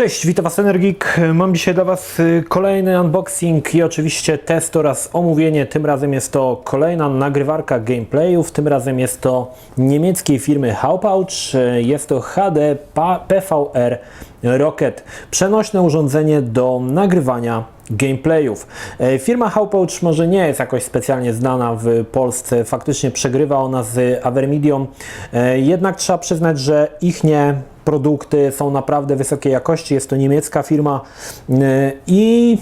Cześć, witam Was Energik. Mam dzisiaj dla Was y, kolejny unboxing i oczywiście test oraz omówienie. Tym razem jest to kolejna nagrywarka gameplayów. Tym razem jest to niemieckiej firmy Haupouch. Jest to HD PVR Rocket. Przenośne urządzenie do nagrywania gameplayów. E, Firma Haupouch może nie jest jakoś specjalnie znana w Polsce. Faktycznie przegrywa ona z Avermedium. E, Jednak trzeba przyznać, że ich nie produkty są naprawdę wysokiej jakości. Jest to niemiecka firma y, i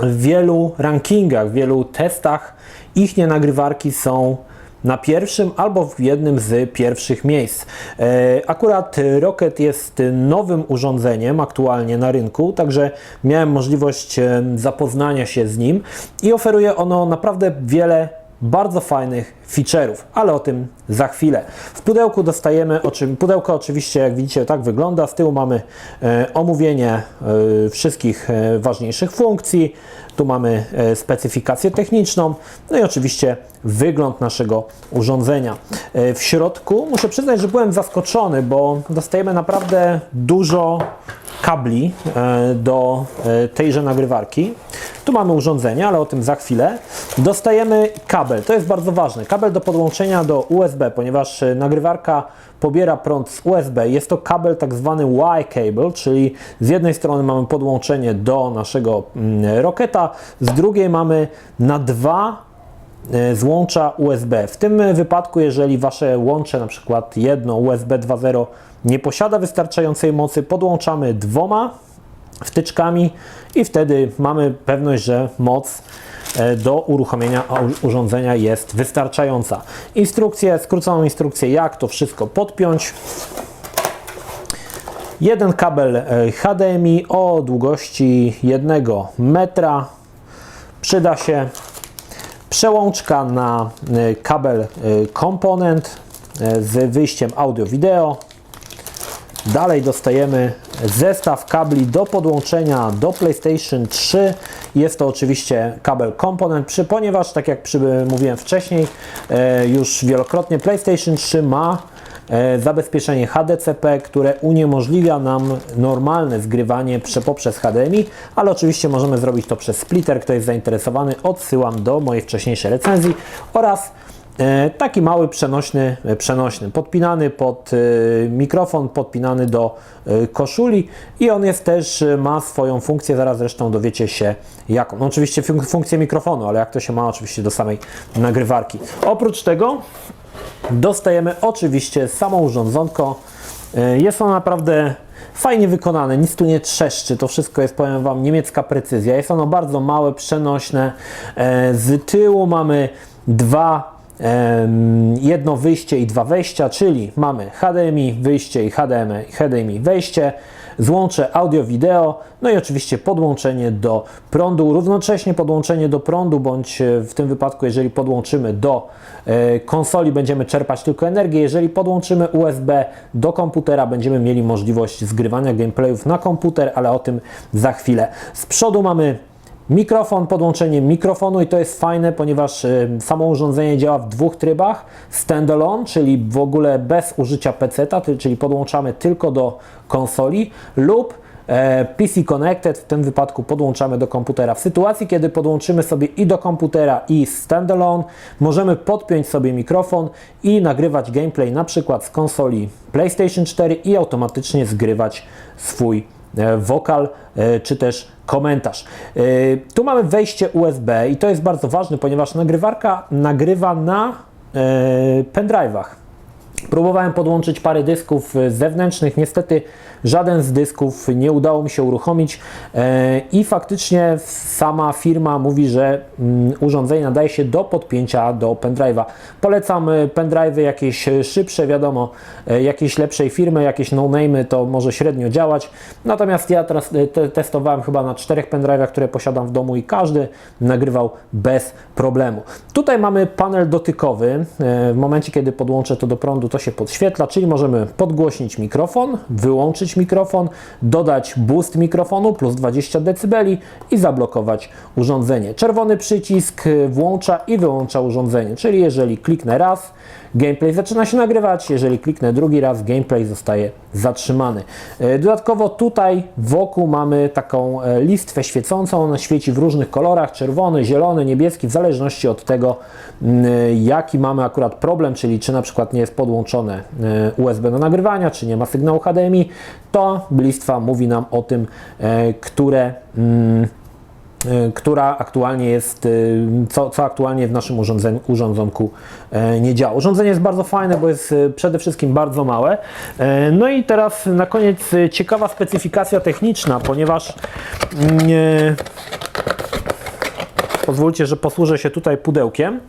w wielu rankingach, w wielu testach ich nagrywarki są na pierwszym albo w jednym z pierwszych miejsc. E, Akurat Rocket jest nowym urządzeniem aktualnie na rynku, także miałem możliwość e, zapoznania się z nim i oferuje ono naprawdę wiele bardzo fajnych feature'ów, ale o tym za chwilę. W pudełku dostajemy, pudełko oczywiście jak widzicie tak wygląda, z tyłu mamy e, omówienie e, wszystkich e, ważniejszych funkcji, tu mamy specyfikację techniczną, no i oczywiście wygląd naszego urządzenia. W środku muszę przyznać, że byłem zaskoczony, bo dostajemy naprawdę dużo kabli e, do e, tejże nagrywarki. Tu mamy urządzenie, ale o tym za chwilę. Dostajemy kabel, to jest bardzo ważne. Kabel do podłączenia do USB, ponieważ e, nagrywarka pobiera prąd z USB. Jest to kabel tak zwany Y-cable, czyli z jednej strony mamy podłączenie do naszego mm, roketa, z drugiej mamy na dwa złącza USB. W tym wypadku, jeżeli Wasze łącze, na przykład jedno USB 2.0 nie posiada wystarczającej mocy, podłączamy dwoma wtyczkami i wtedy mamy pewność, że moc e, do uruchomienia urządzenia jest wystarczająca. Instrukcję, skróconą instrukcję, jak to wszystko podpiąć. Jeden kabel e, HDMI o długości 1 metra przyda się. Przełączka na e, kabel e, komponent e, z wyjściem audio-wideo. Dalej dostajemy zestaw kabli do podłączenia do PlayStation 3. Jest to oczywiście kabel komponent, ponieważ tak jak mówiłem wcześniej, już wielokrotnie PlayStation 3 ma zabezpieczenie HDCP, które uniemożliwia nam normalne zgrywanie prze, poprzez HDMI, ale oczywiście możemy zrobić to przez splitter. Kto jest zainteresowany, odsyłam do mojej wcześniejszej recenzji oraz E, Taki mały przenośny, e, przenośny, podpinany pod e, mikrofon, podpinany do e, koszuli i on jest też, e, ma swoją funkcję, zaraz zresztą dowiecie się jaką. No oczywiście fun- funkcję mikrofonu, ale jak to się ma oczywiście do samej nagrywarki. Oprócz tego dostajemy oczywiście samo urządzonko. E, Jest ono naprawdę fajnie wykonane, nic tu nie trzeszczy. To wszystko jest, powiem Wam, niemiecka precyzja. Jest ono bardzo małe, przenośne. E, Z tyłu mamy dwa jedno wyjście i dwa wejścia, czyli mamy HDMI wyjście i HDMI, HDMI wejście, złącze audio-wideo, no i oczywiście podłączenie do prądu, równocześnie podłączenie do prądu, bądź e, w tym wypadku, jeżeli podłączymy do e, konsoli, będziemy czerpać tylko energię, jeżeli podłączymy USB do komputera, będziemy mieli możliwość zgrywania gameplayów na komputer, ale o tym za chwilę. Z przodu mamy Mikrofon, podłączenie mikrofonu i to jest fajne, ponieważ y, samo urządzenie działa w dwóch trybach. Standalone, czyli w ogóle bez użycia PC-a, ty- czyli podłączamy tylko do konsoli lub e, PC Connected, w tym wypadku podłączamy do komputera. W sytuacji, kiedy podłączymy sobie i do komputera i standalone, możemy podpiąć sobie mikrofon i nagrywać gameplay na przykład z konsoli PlayStation 4 i automatycznie zgrywać swój e, wokal e, czy też komentarz. E, Tu mamy wejście USB i to jest bardzo ważne, ponieważ nagrywarka nagrywa na e, pendrive'ach. Próbowałem podłączyć parę dysków e, zewnętrznych, niestety żaden z dysków nie udało mi się uruchomić e, i faktycznie sama firma mówi, że mm, urządzenie nadaje się do podpięcia do pendrive'a. Polecam e, pendrive'y jakieś szybsze, wiadomo, jakieś lepszej firmy, jakieś no-name'y to może średnio działać, natomiast ja teraz te, testowałem chyba na czterech pendrive'ach, które posiadam w domu i każdy nagrywał bez problemu. Tutaj mamy panel dotykowy, w momencie kiedy podłączę to do prądu to się podświetla, czyli możemy podgłośnić mikrofon, wyłączyć mikrofon, dodać boost mikrofonu plus 20 dB i zablokować urządzenie. Czerwony przycisk włącza i wyłącza urządzenie, czyli jeżeli kliknę raz, gameplay zaczyna się nagrywać. Jeżeli kliknę drugi raz, gameplay zostaje zatrzymany. E, Dodatkowo tutaj wokół mamy taką e, listwę świecącą. Ona świeci w różnych kolorach: czerwony, zielony, niebieski, w zależności od tego, m, jaki mamy akurat problem, czyli czy na przykład nie jest podłączone e, USB do nagrywania, czy nie ma sygnału HDMI, to listwa mówi nam o tym, e, które. mm, która aktualnie jest, y, co, co aktualnie w naszym urządzeniu, urządzonku e, nie działa. Urządzenie jest bardzo fajne, bo jest przede wszystkim bardzo małe. E, No i teraz na koniec ciekawa specyfikacja techniczna, ponieważ mm, e, Pozwólcie, że posłużę się tutaj pudełkiem.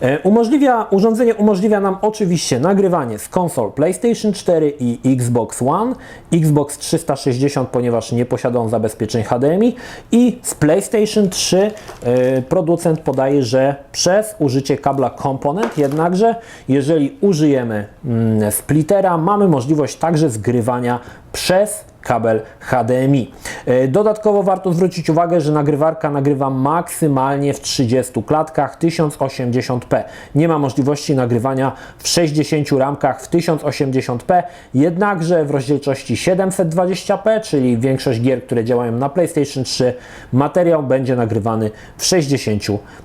E, Umożliwia, urządzenie umożliwia nam oczywiście nagrywanie z konsol PlayStation 4 i Xbox One, Xbox 360, ponieważ nie posiada on zabezpieczeń HDMI i z PlayStation 3 e, producent podaje, że przez użycie kabla komponent, jednakże jeżeli użyjemy mm, splittera, mamy możliwość także zgrywania przez kabel HDMI. E, Dodatkowo warto zwrócić uwagę, że nagrywarka nagrywa maksymalnie w 30 klatkach 1080p. Nie ma możliwości nagrywania w 60 ramkach w 1080p, jednakże w rozdzielczości 720p, czyli większość gier, które działają na PlayStation 3, materiał będzie nagrywany w 60,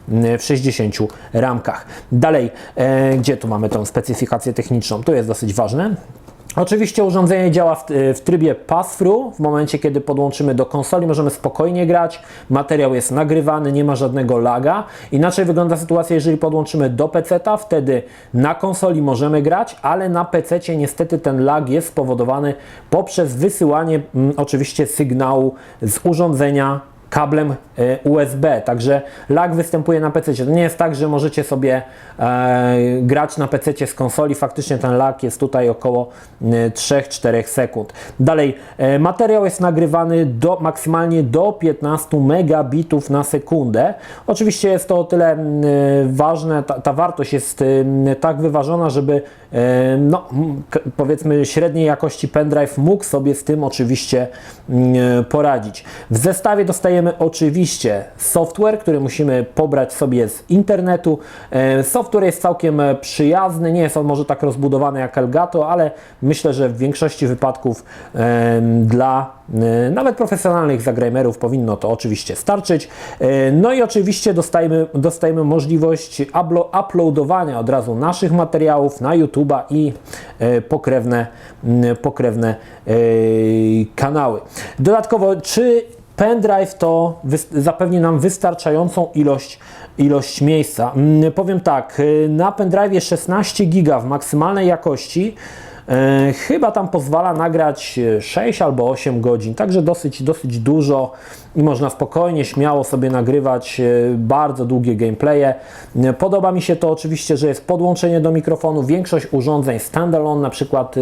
w 60 ramkach. Dalej, e, gdzie tu mamy tą specyfikację techniczną? To jest dosyć ważne. Oczywiście urządzenie działa w, w trybie pass-through. W momencie, kiedy podłączymy do konsoli, możemy spokojnie grać. Materiał jest nagrywany, nie ma żadnego laga. Inaczej wygląda sytuacja, jeżeli podłączymy do PC-ta, wtedy na konsoli możemy grać, ale na PC-cie niestety ten lag jest spowodowany poprzez wysyłanie mm, oczywiście sygnału z urządzenia kablem e, USB, także lag występuje na PC. To nie jest tak, że możecie sobie e, grać na PC z konsoli, faktycznie ten lag jest tutaj około e, 3-4 sekund. Dalej, e, materiał jest nagrywany do, maksymalnie do 15 megabitów na sekundę. Oczywiście jest to o tyle m, ważne, ta, ta wartość jest m, tak wyważona, żeby e, no, powiedzmy średniej jakości pendrive mógł sobie z tym oczywiście m, poradzić. W zestawie dostajemy oczywiście software, który musimy pobrać sobie z internetu. E, Software jest całkiem e, przyjazny, nie jest on może tak rozbudowany jak Elgato, ale myślę, że w większości wypadków dla e, nawet profesjonalnych zagramerów powinno to oczywiście starczyć. No i oczywiście dostajemy, dostajemy możliwość uplo- uploadowania od razu naszych materiałów na YouTube'a i pokrewne, pokrewne kanały. Dodatkowo, czy pendrive to zapewni nam wystarczającą ilość, ilość miejsca? Mm, Powiem tak, y, na pendrive 16 giga w maksymalnej jakości E, chyba tam pozwala nagrać e, 6 albo 8 godzin, także dosyć, dosyć dużo i można spokojnie, śmiało sobie nagrywać bardzo długie gameplaye. Podoba mi się to oczywiście, że jest podłączenie do mikrofonu. Większość urządzeń standalone, na przykład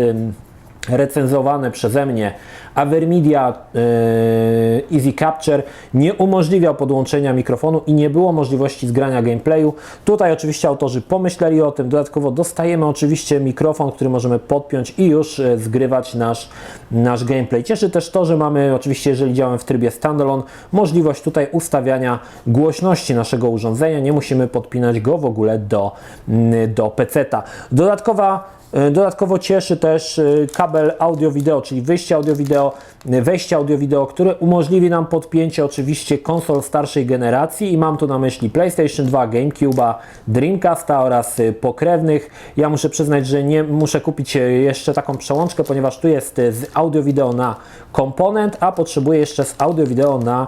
recenzowane przeze mnie Avermedia e, Easy Capture nie umożliwiał podłączenia mikrofonu i nie było możliwości zgrania gameplayu. Tutaj oczywiście autorzy pomyśleli o tym. Dodatkowo dostajemy oczywiście mikrofon, który możemy podpiąć i już e, zgrywać nasz, nasz gameplay. Cieszy też to, że mamy oczywiście, jeżeli działamy w trybie standalone, możliwość tutaj ustawiania głośności naszego urządzenia. Nie musimy podpinać go w ogóle do, mm, do PC-ta. Dodatkowa E, Dodatkowo cieszy też kabel audio-wideo, czyli wyjście audio-wideo, e, wejście audio-wideo, które umożliwi nam podpięcie oczywiście konsol starszej generacji i mam tu na myśli PlayStation 2, GameCube'a, Dreamcasta oraz e, pokrewnych. Ja muszę przyznać, że nie muszę kupić e, jeszcze taką przełączkę, ponieważ tu jest e, z audio-wideo na komponent, a potrzebuję jeszcze z audio-wideo na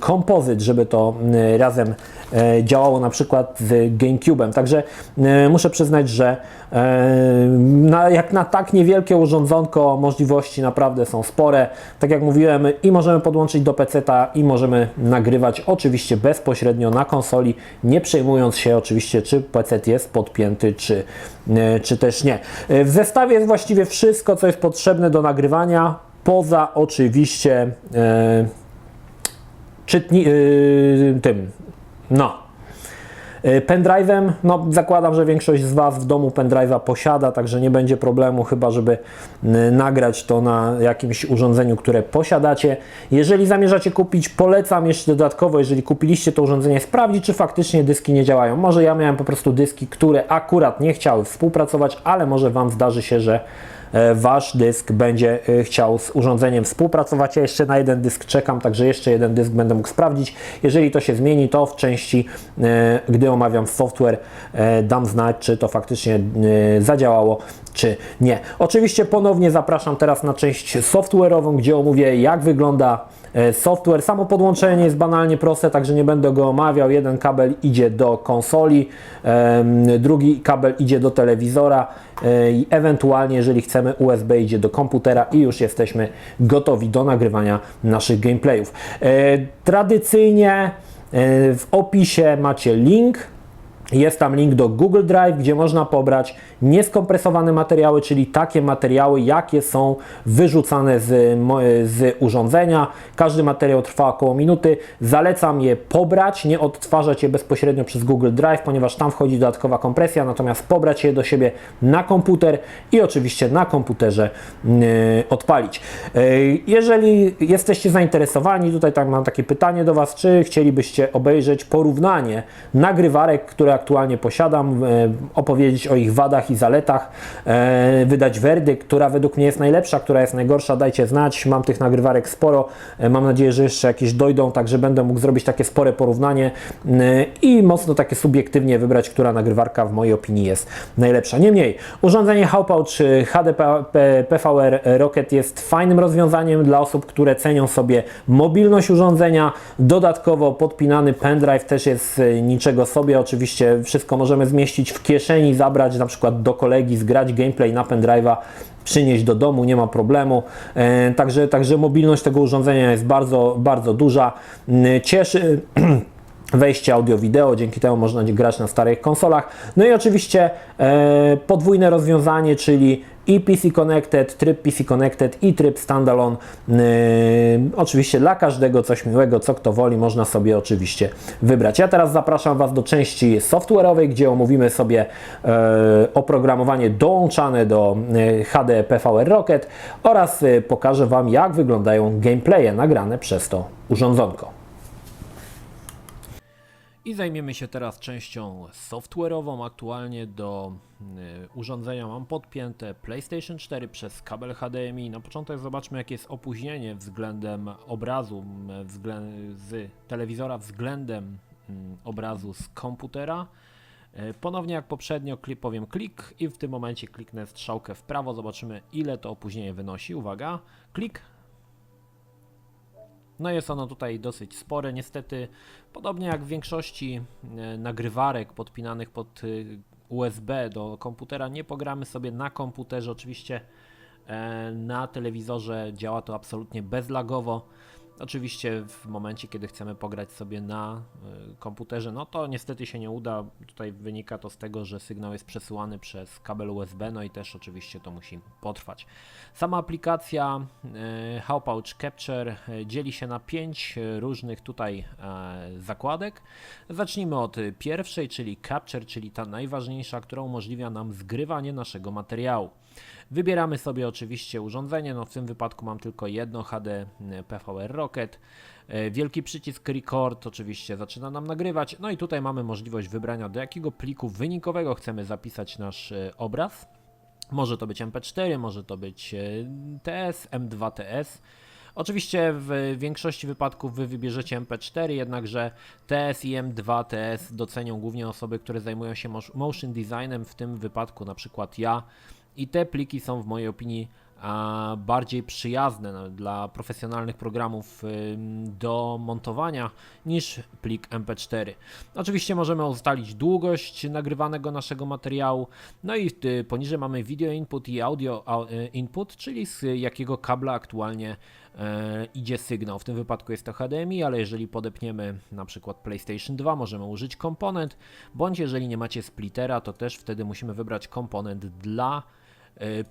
kompozyt, żeby to razem działało na przykład z GameCube'em. Także muszę przyznać, że na, jak na tak niewielkie urządzonko możliwości naprawdę są spore. Tak jak mówiłem, i możemy podłączyć do PC-ta i możemy nagrywać oczywiście bezpośrednio na konsoli, nie przejmując się oczywiście, czy PC jest podpięty, czy, e, czy też nie. E, W zestawie jest właściwie wszystko, co jest potrzebne do nagrywania, poza oczywiście e, czytni, yy, tym, no, Pendrive'em, no zakładam, że większość z Was w domu pendrive'a posiada, także nie będzie problemu, chyba żeby nagrać to na jakimś urządzeniu, które posiadacie. Jeżeli zamierzacie kupić, polecam jeszcze dodatkowo, jeżeli kupiliście to urządzenie, sprawdzić, czy faktycznie dyski nie działają. Może ja miałem po prostu dyski, które akurat nie chciały współpracować, ale może Wam zdarzy się, że e, Wasz dysk będzie e, chciał z urządzeniem współpracować. Ja jeszcze na jeden dysk czekam, także jeszcze jeden dysk będę mógł sprawdzić. Jeżeli to się zmieni, to w części, e, gdy omawiam software, e, dam znać, czy to faktycznie e, zadziałało, czy nie. Oczywiście ponownie zapraszam teraz na część software'ową, gdzie omówię, jak wygląda e, software. Samo podłączenie jest banalnie proste, także nie będę go omawiał. Jeden kabel idzie do konsoli, drugi kabel idzie do telewizora e, i ewentualnie, jeżeli chcemy, USB idzie do komputera i już jesteśmy gotowi do nagrywania naszych gameplayów. E, Tradycyjnie w opisie macie link jest tam link do Google Drive, gdzie można pobrać nieskompresowane materiały, czyli takie materiały, jakie są wyrzucane z, z urządzenia. Każdy materiał trwa około minuty. Zalecam je pobrać, nie odtwarzać je bezpośrednio przez Google Drive, ponieważ tam wchodzi dodatkowa kompresja, natomiast pobrać je do siebie na komputer i oczywiście na komputerze yy, odpalić. Yy, jeżeli jesteście zainteresowani, tutaj tak mam takie pytanie do Was, czy chcielibyście obejrzeć porównanie nagrywarek, które aktualnie posiadam, e, opowiedzieć o ich wadach i zaletach, e, wydać werdykt, która według mnie jest najlepsza, która jest najgorsza, dajcie znać. Mam tych nagrywarek sporo, e, mam nadzieję, że jeszcze jakieś dojdą, także będę mógł zrobić takie spore porównanie e, i mocno takie subiektywnie wybrać, która nagrywarka w mojej opinii jest najlepsza. Niemniej, urządzenie Howpouch HDP PVR Rocket jest fajnym rozwiązaniem dla osób, które cenią sobie mobilność urządzenia. Dodatkowo podpinany pendrive też jest niczego sobie. Oczywiście wszystko możemy zmieścić w kieszeni, zabrać na przykład do kolegi, zgrać gameplay na pendrive'a, przynieść do domu, nie ma problemu. E, Także, także mobilność tego urządzenia jest bardzo, bardzo duża. Mm, Cieszy wejście audio-wideo, dzięki temu można grać na starych konsolach. No i oczywiście e, podwójne rozwiązanie, czyli i PC Connected, tryb PC Connected i tryb Standalone. E, oczywiście dla każdego coś miłego, co kto woli, można sobie oczywiście wybrać. Ja teraz zapraszam Was do części software'owej, gdzie omówimy sobie e, oprogramowanie dołączane do e, HD PVR Rocket oraz e, pokażę Wam, jak wyglądają gameplaye nagrane przez to urządzonko. I zajmiemy się teraz częścią software'ową. Aktualnie do y, urządzenia mam podpięte PlayStation 4 przez kabel HDMI. Na początek zobaczmy jakie jest opóźnienie względem obrazu z telewizora względem obrazu z komputera. Y, Ponownie jak poprzednio klik, powiem klik i w tym momencie kliknę strzałkę w prawo. Zobaczymy ile to opóźnienie wynosi. Uwaga, klik, no jest ono tutaj dosyć spore. Niestety, podobnie jak w większości e, nagrywarek podpinanych pod y, USB do komputera, nie pogramy sobie na komputerze. Oczywiście e, na telewizorze działa to absolutnie bezlagowo. Oczywiście w momencie, kiedy chcemy pograć sobie na y, komputerze, no to niestety się nie uda. Tutaj wynika to z tego, że sygnał jest przesyłany przez kabel USB, no i też oczywiście to musi potrwać. Sama aplikacja y, Howpouch Capture y, dzieli się na pięć różnych tutaj e, zakładek. Zacznijmy od pierwszej, czyli Capture, czyli ta najważniejsza, która umożliwia nam zgrywanie naszego materiału. Wybieramy sobie oczywiście urządzenie, no w tym wypadku mam tylko jedno HD PVR Rocket. E, Wielki przycisk Record oczywiście zaczyna nam nagrywać. No i tutaj mamy możliwość wybrania do jakiego pliku wynikowego chcemy zapisać nasz e, obraz. Może to być MP4, może to być e, TS, M2TS. Oczywiście w większości wypadków wy wybierzecie MP4, jednakże TS i M2 TS docenią głównie osoby, które zajmują się motion designem, w tym wypadku na przykład ja. I te pliki są w mojej opinii a, bardziej przyjazne dla profesjonalnych programów ym, do montowania niż plik MP4. Oczywiście możemy ustalić długość nagrywanego naszego materiału, no i poniżej mamy video input i audio au- y, input, czyli z jakiego kabla aktualnie e, idzie sygnał. W tym wypadku jest to HDMI, ale jeżeli podepniemy na przykład PlayStation 2, możemy użyć komponent, bądź jeżeli nie macie splittera, to też wtedy musimy wybrać komponent dla e,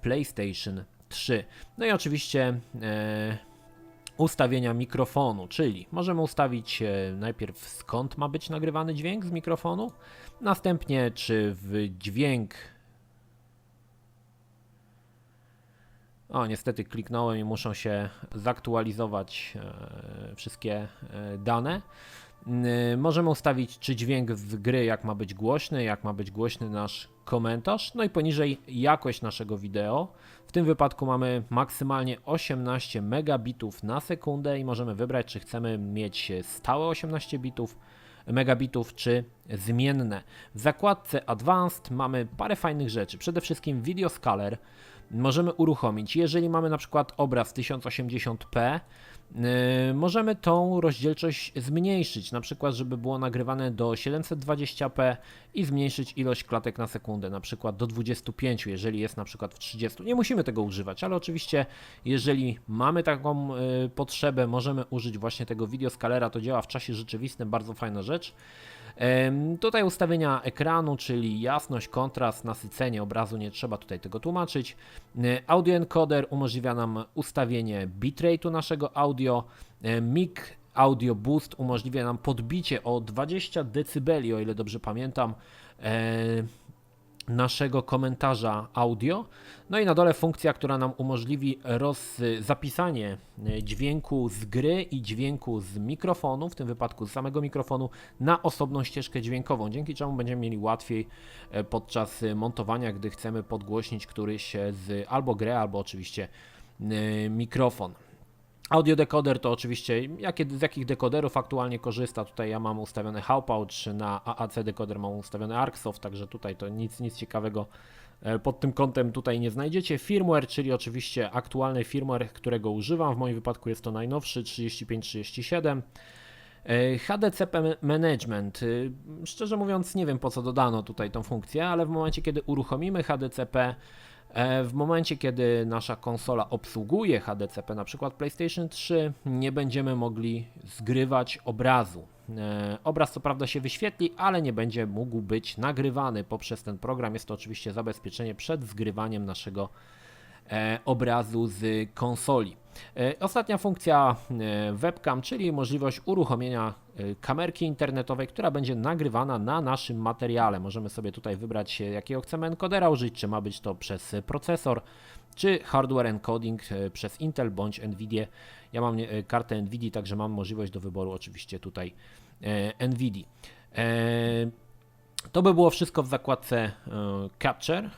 PlayStation 3. No i oczywiście e, ustawienia mikrofonu, czyli możemy ustawić e, najpierw skąd ma być nagrywany dźwięk z mikrofonu, następnie czy w dźwięk. O, niestety kliknąłem i muszą się zaktualizować e, wszystkie e, dane. N- Możemy ustawić, czy dźwięk z gry, jak ma być głośny, jak ma być głośny nasz komentarz, no i poniżej jakość naszego wideo. W tym wypadku mamy maksymalnie 18 megabitów na sekundę i możemy wybrać, czy chcemy mieć stałe 18 bitów, megabitów, czy zmienne. W zakładce Advanced mamy parę fajnych rzeczy. Przede wszystkim Video Scaler możemy uruchomić. Jeżeli mamy na przykład obraz 1080p, Yy, możemy tą rozdzielczość zmniejszyć, na przykład żeby było nagrywane do 720p i zmniejszyć ilość klatek na sekundę, na przykład do 25, jeżeli jest na przykład w 30. Nie musimy tego używać, ale oczywiście jeżeli mamy taką yy, potrzebę, możemy użyć właśnie tego videoscalera, to działa w czasie rzeczywistym, bardzo fajna rzecz. Tutaj ustawienia ekranu, czyli jasność, kontrast, nasycenie obrazu, nie trzeba tutaj tego tłumaczyć. Audio encoder umożliwia nam ustawienie bitrate'u naszego audio. Mic Audio Boost umożliwia nam podbicie o 20 dB, o ile dobrze pamiętam. Naszego komentarza audio. No i na dole funkcja, która nam umożliwi roz, zapisanie e, dźwięku z gry i dźwięku z mikrofonu, w tym wypadku z samego mikrofonu, na osobną ścieżkę dźwiękową, dzięki czemu będziemy mieli łatwiej e, podczas montowania, gdy chcemy podgłośnić któryś z albo grę, albo oczywiście e, mikrofon. Audio decoder to oczywiście, jakie, z jakich dekoderów aktualnie korzysta. Tutaj ja mam ustawiony Hauppauch, na AAC decoder mam ustawiony Arcsoft, także tutaj to nic, nic ciekawego e, pod tym kątem tutaj nie znajdziecie. Firmware, czyli oczywiście aktualny firmware, którego używam. W moim wypadku jest to najnowszy 3537. E, HDCP Management. Y, Szczerze mówiąc, nie wiem po co dodano tutaj tą funkcję, ale w momencie, kiedy uruchomimy HDCP, e, w momencie, kiedy nasza konsola obsługuje HDCP, na przykład PlayStation 3, nie będziemy mogli zgrywać obrazu. E, Obraz co prawda się wyświetli, ale nie będzie mógł być nagrywany poprzez ten program. Jest to oczywiście zabezpieczenie przed zgrywaniem naszego e, obrazu z konsoli. E, Ostatnia funkcja e, webcam, czyli możliwość uruchomienia e, kamerki internetowej, która będzie nagrywana na naszym materiale. Możemy sobie tutaj wybrać, jakiego chcemy encodera użyć, czy ma być to przez procesor, czy hardware encoding przez Intel bądź Nvidia. Ja mam kartę Nvidia, także mam możliwość do wyboru oczywiście tutaj Nvidia. To by było wszystko w zakładce e, Capture. E,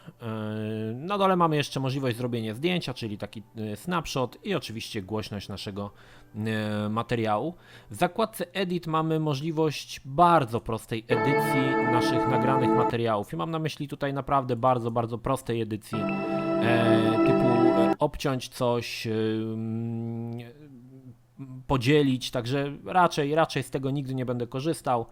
na dole mamy jeszcze możliwość zrobienia zdjęcia, czyli taki e, snapshot i oczywiście głośność naszego materiału. W zakładce Edit mamy możliwość bardzo prostej edycji naszych nagranych materiałów. I mam na myśli tutaj naprawdę bardzo, bardzo prostej edycji typu obciąć coś, podzielić, także raczej, raczej z tego nigdy nie będę korzystał.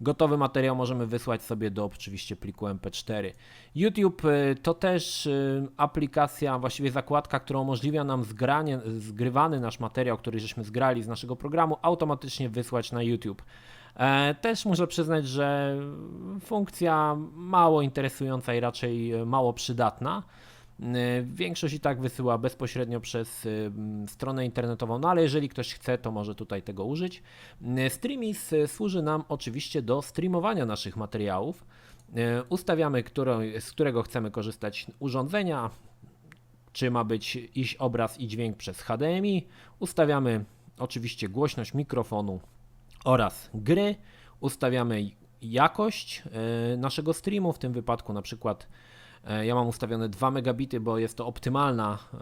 Gotowy materiał możemy wysłać sobie do oczywiście pliku MP4. YouTube y, to też y, aplikacja, właściwie zakładka, która umożliwia nam zgranie, zgrywany nasz materiał, który żeśmy zgrali z naszego programu, automatycznie wysłać na YouTube. E, Też muszę przyznać, że funkcja mało interesująca i raczej e, mało przydatna. E, Większość i tak wysyła bezpośrednio przez m, stronę internetową, no ale jeżeli ktoś chce, to może tutaj tego użyć. E, Streamis służy nam oczywiście do streamowania naszych materiałów. Ustawiamy, z którego chcemy korzystać urządzenia, czy ma być iść obraz i dźwięk przez HDMI. Ustawiamy oczywiście głośność mikrofonu oraz gry. Ustawiamy jakość naszego streamu, w tym wypadku na przykład ja mam ustawione 2 megabity, bo jest to optymalna e,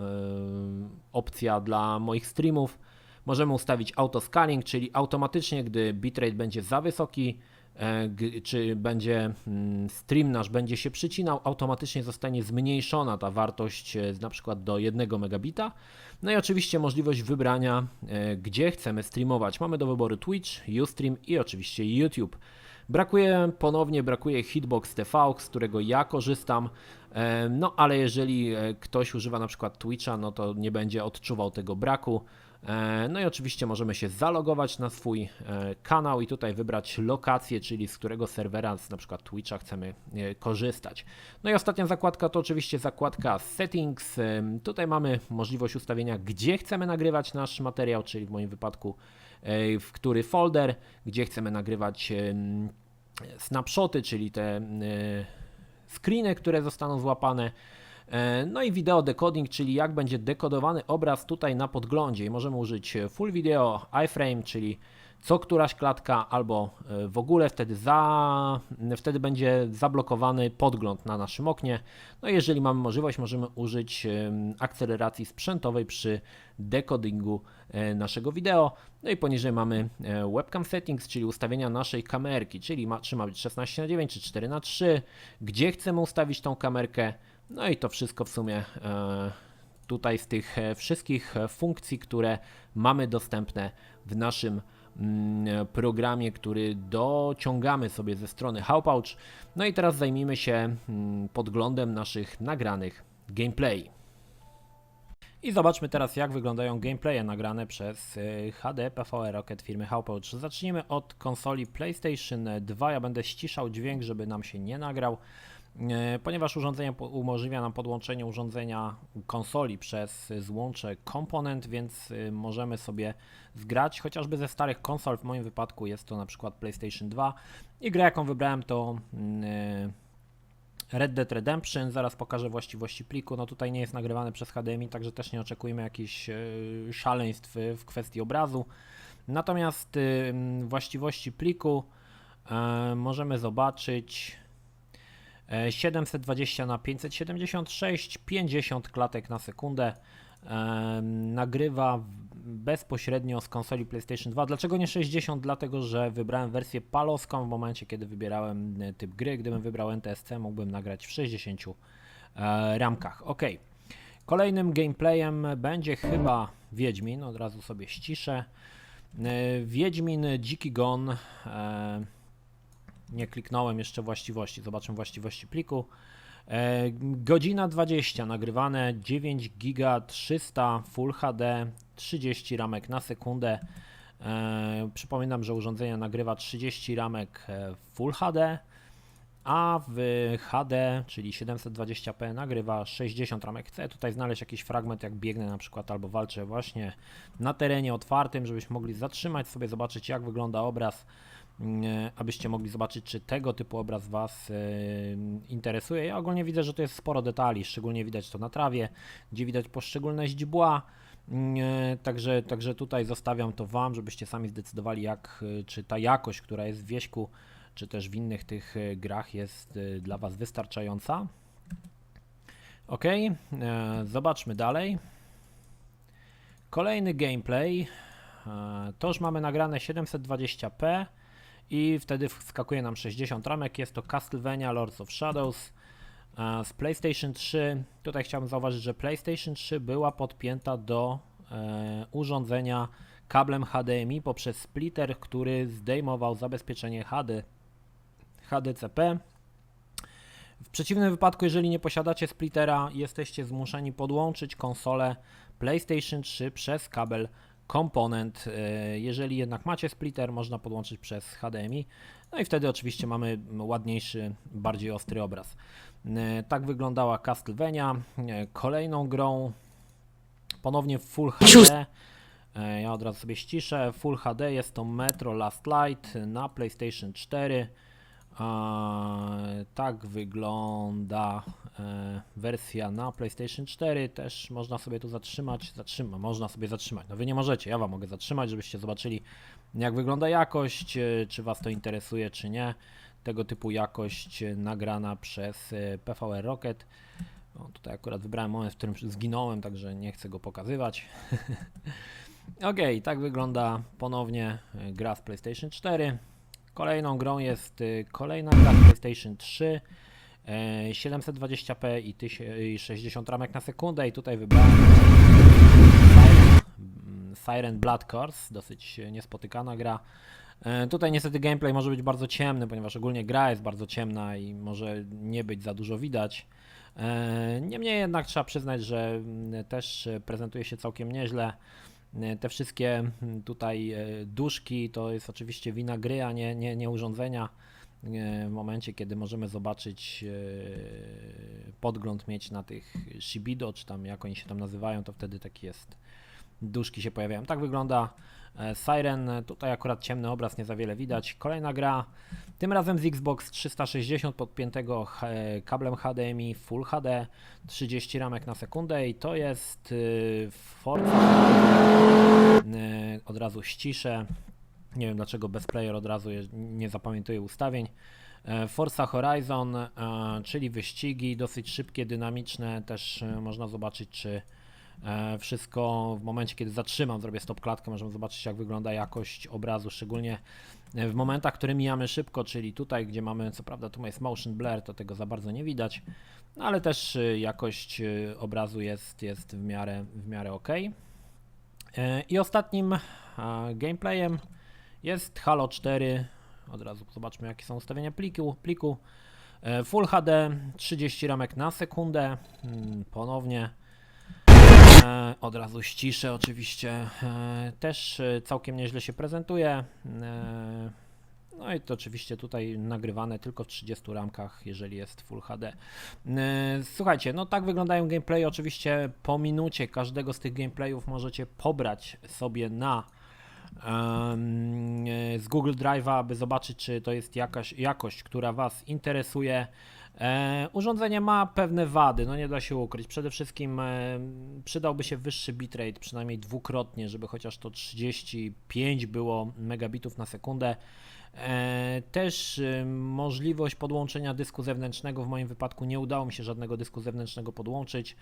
opcja dla moich streamów. Możemy ustawić auto scaling, czyli automatycznie, gdy bitrate będzie za wysoki, e, czy będzie mm, stream nasz będzie się przycinał, automatycznie zostanie zmniejszona ta wartość e, na przykład do 1 megabita. No i oczywiście możliwość wybrania, e, gdzie chcemy streamować. Mamy do wyboru Twitch, Ustream i oczywiście YouTube. Brakuje ponownie, brakuje Hitbox TV, z którego ja korzystam. E, No ale jeżeli e, ktoś używa na przykład Twitcha, no to nie będzie odczuwał tego braku. E, No i oczywiście możemy się zalogować na swój kanał i tutaj wybrać lokację, czyli z którego serwera, z na przykład Twitcha chcemy korzystać. No i ostatnia zakładka to oczywiście zakładka Settings. Tutaj mamy możliwość ustawienia, gdzie chcemy nagrywać nasz materiał, czyli w moim wypadku w który folder, gdzie chcemy nagrywać em, snapshoty, czyli te e, screeny, które zostaną złapane. E, No i wideo decoding, czyli jak będzie dekodowany obraz tutaj na podglądzie. I możemy użyć full video, iframe, czyli co któraś klatka, albo e, w ogóle wtedy, za, wtedy będzie zablokowany podgląd na naszym oknie. No jeżeli mamy możliwość, możemy użyć akceleracji sprzętowej przy decodingu e, naszego wideo. No i poniżej mamy e, webcam settings, czyli ustawienia naszej kamerki, czyli ma, czy ma być 16 na 9 czy 4 na 3 gdzie chcemy ustawić tą kamerkę. No i to wszystko w sumie tutaj z tych wszystkich funkcji, które mamy dostępne w naszym programie, który dociągamy sobie ze strony Howpouch. No i teraz zajmijmy się mm, podglądem naszych nagranych gameplay. I zobaczmy teraz, jak wyglądają gameplaye nagrane przez y, HD PVR Rocket firmy Howpouch. Zacznijmy od konsoli PlayStation 2. Ja będę ściszał dźwięk, żeby nam się nie nagrał, ponieważ urządzenie umożliwia nam podłączenie urządzenia konsoli przez y, złącze komponent, więc y, możemy sobie zgrać chociażby ze starych konsol. W moim wypadku jest to na przykład PlayStation 2 i grę, jaką wybrałem, to. y, Red Dead Redemption, zaraz pokażę właściwości pliku. No tutaj nie jest nagrywany przez HDMI, także też nie oczekujmy jakichś e, szaleństw w kwestii obrazu. Natomiast y, właściwości pliku e, możemy zobaczyć e, 720 na 576, 50 klatek na sekundę. E, nagrywa bezpośrednio z konsoli PlayStation 2. Dlaczego nie 60? Dlatego, że wybrałem wersję palowską w momencie, kiedy wybierałem e, typ gry. Gdybym wybrał NTSC, mógłbym nagrać w 60 e, ramkach. Ok. Kolejnym gameplayem będzie chyba Wiedźmin. Od razu sobie ściszę. E, Wiedźmin Dziki Gon. E, nie kliknąłem jeszcze właściwości. Zobaczmy właściwości pliku. E, godzina 20 nagrywane 9 giga 300 Full HD 30 ramek na sekundę. E, przypominam, że urządzenie nagrywa 30 ramek e, Full HD, a w HD, czyli 720p nagrywa 60 ramek. Chcę tutaj znaleźć jakiś fragment, jak biegnę na przykład albo walczę właśnie na terenie otwartym, żebyśmy mogli zatrzymać sobie, zobaczyć jak wygląda obraz abyście mogli zobaczyć, czy tego typu obraz Was e, interesuje. Ja ogólnie widzę, że to jest sporo detali, szczególnie widać to na trawie, gdzie widać poszczególne źdźbła. Mm, e, Także, także tutaj zostawiam to Wam, żebyście sami zdecydowali, jak, e, czy ta jakość, która jest w wieśku, czy też w innych tych e, grach jest e, dla Was wystarczająca. Ok, e, zobaczmy dalej. Kolejny gameplay. E, To już mamy nagrane 720p i wtedy wskakuje nam 60 ramek. Jest to Castlevania Lords of Shadows e, z PlayStation 3. Tutaj chciałbym zauważyć, że PlayStation 3 była podpięta do e, urządzenia kablem HDMI poprzez splitter, który zdejmował zabezpieczenie HD, HDCP. W przeciwnym wypadku, jeżeli nie posiadacie splittera, jesteście zmuszeni podłączyć konsolę PlayStation 3 przez kabel komponent. E, Jeżeli jednak macie splitter, można podłączyć przez HDMI. No i wtedy oczywiście mamy ładniejszy, bardziej ostry obraz. E, Tak wyglądała Castlevania. E, Kolejną grą ponownie w Full HD. Ja od razu sobie ściszę. Full HD jest to Metro Last Light na PlayStation 4. Tak wygląda e, wersja na PlayStation 4. Też można sobie tu zatrzymać. Zatrzyma, można sobie zatrzymać. No wy nie możecie, ja wam mogę zatrzymać, żebyście zobaczyli jak wygląda jakość, e, czy was to interesuje, czy nie. Tego typu jakość e, nagrana przez PVR Rocket. O, tutaj akurat wybrałem moment, w którym zginąłem, także nie chcę go pokazywać. Ok, tak wygląda ponownie gra z PlayStation 4. Kolejną grą jest y, kolejna gra PlayStation 3. e, 720p i, tyś- i 60 ramek na sekundę i tutaj wybrałem Siren, Blood Course, dosyć e, niespotykana gra. E, Tutaj niestety gameplay może być bardzo ciemny, ponieważ ogólnie gra jest bardzo ciemna i może nie być za dużo widać. E, Niemniej jednak trzeba przyznać, że mm, też e, prezentuje się całkiem nieźle. E, Te wszystkie mm, tutaj e, duszki to jest oczywiście wina gry, a nie, nie, nie urządzenia. E, W momencie, kiedy możemy zobaczyć podgląd mieć na tych Shibido, czy tam jak oni się tam nazywają, to wtedy taki jest duszki się pojawiają. Tak wygląda Siren. Tutaj akurat ciemny obraz, nie za wiele widać. Kolejna gra, tym razem z Xbox 360 podpiętego ch- kablem HDMI Full HD, 30 ramek na sekundę i to jest Forza. Od razu ściszę. Nie wiem dlaczego bez player od razu nie zapamiętuję ustawień. E, Forza Horizon, e, czyli wyścigi dosyć szybkie, dynamiczne. Też e, można zobaczyć, czy e, wszystko w momencie, kiedy zatrzymam, zrobię stop klatkę, możemy zobaczyć, jak wygląda jakość obrazu, szczególnie e, w momentach, które mijamy szybko, czyli tutaj, gdzie mamy, co prawda, tu jest motion blur, to tego za bardzo nie widać, no, ale też e, jakość e, obrazu jest, jest w miarę, w miarę ok. E, I ostatnim e, gameplayem jest Halo 4. Od razu zobaczmy, jakie są ustawienia pliku. pliku. E, Full HD, 30 ramek na sekundę. Mm, Ponownie. E, Od razu ściszę, oczywiście. E, Też e, całkiem nieźle się prezentuje. No i to oczywiście tutaj nagrywane tylko w 30 ramkach, jeżeli jest Full HD. Słuchajcie, no tak wyglądają gameplaye. Oczywiście po minucie każdego z tych gameplayów możecie pobrać sobie na z Google Drive'a, aby zobaczyć, czy to jest jakaś jakość, która Was interesuje. E, urządzenie ma pewne wady, no nie da się ukryć. Przede wszystkim e, przydałby się wyższy bitrate, przynajmniej dwukrotnie, żeby chociaż to 35 było megabitów na sekundę. E, Też możliwość podłączenia dysku zewnętrznego. W moim wypadku nie udało mi się żadnego dysku zewnętrznego podłączyć,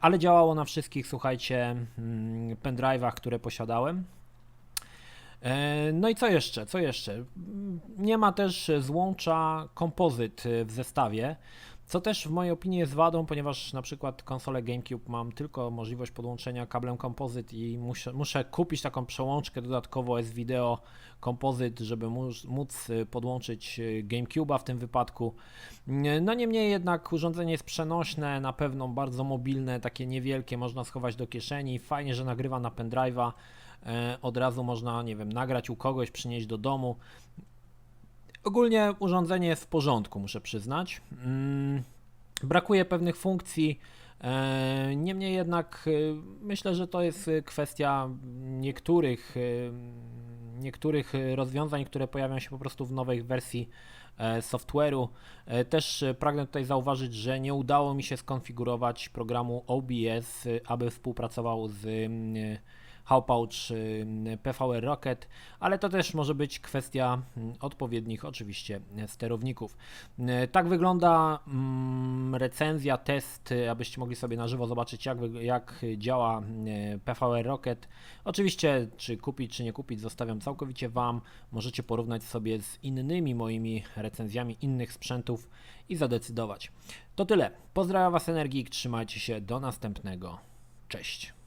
ale działało na wszystkich, słuchajcie, mm, pendrive'ach, które posiadałem. E, No i co jeszcze? Co jeszcze? Nie ma też złącza kompozyt e, w zestawie, co też w mojej opinii jest wadą, ponieważ na przykład konsolę GameCube mam tylko możliwość podłączenia kablem kompozyt i muszę, muszę kupić taką przełączkę dodatkowo S-Video kompozyt, żeby móc, e, podłączyć GameCube'a w tym wypadku. No niemniej jednak urządzenie jest przenośne, na pewno bardzo mobilne, takie niewielkie, można schować do kieszeni, fajnie, że nagrywa na pendrive'a. E, od razu można, nie wiem, nagrać u kogoś, przynieść do domu. Ogólnie urządzenie jest w porządku, muszę przyznać. Mm, brakuje pewnych funkcji. e, Niemniej jednak e, myślę, że to jest kwestia niektórych, niektórych rozwiązań, które pojawią się po prostu w nowej wersji software'u. Też pragnę tutaj zauważyć, że nie udało mi się skonfigurować programu OBS, aby współpracował z mm, Howpouch y, PVR Rocket, ale to też może być kwestia mm, odpowiednich oczywiście sterowników. E, Tak wygląda mm, recenzja, test, e, abyście mogli sobie na żywo zobaczyć jak, jak działa e, PVR Rocket. Oczywiście czy kupić czy nie kupić zostawiam całkowicie Wam. Możecie porównać sobie z innymi moimi recenzjami innych sprzętów i zadecydować. To tyle. Pozdrawiam Was Energik, trzymajcie się, do następnego. Cześć.